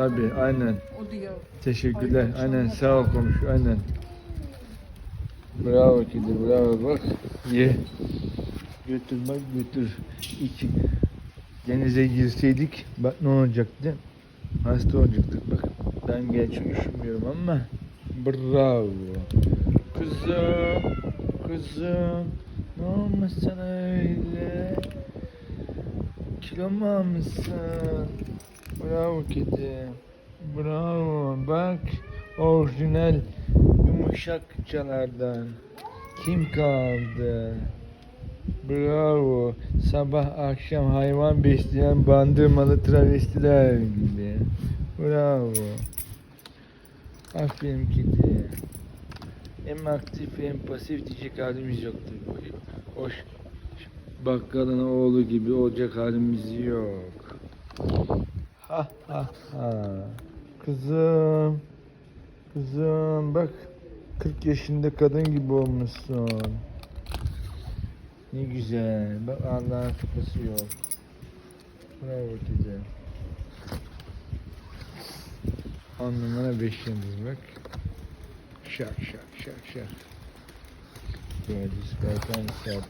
Tabii aynen. O diyor. Teşekkürler. Ay, Aynen sağ ol komşu. Aynen. Bravo kedi bravo bak. Ye. Götür bak götür. İki. Denize girseydik bak ne olacaktı? Hasta olacaktık bak. Ben geç üşümüyorum ama bravo. Kızım, kızım ne olmuş sana öyle? Almışsın? Bravo kedi. Bravo. Bak orijinal yumuşakçalardan. Kim kaldı? Bravo. Sabah akşam hayvan besleyen bandırmalı travestiler gibi. Bravo. Aferin kedi. Hem aktif hem pasif diyecek halimiz yoktu. Hoş. Bakkalın oğlu gibi olacak halimiz yok. Ha ha ha. Kızım. Kızım bak 40 yaşında kadın gibi olmuşsun. Ne güzel. Bak Allah'ın kafası yok. Bravo güzel. On numara 5 yıldız bak. Şak şak şak şak. Böyle diskartan saat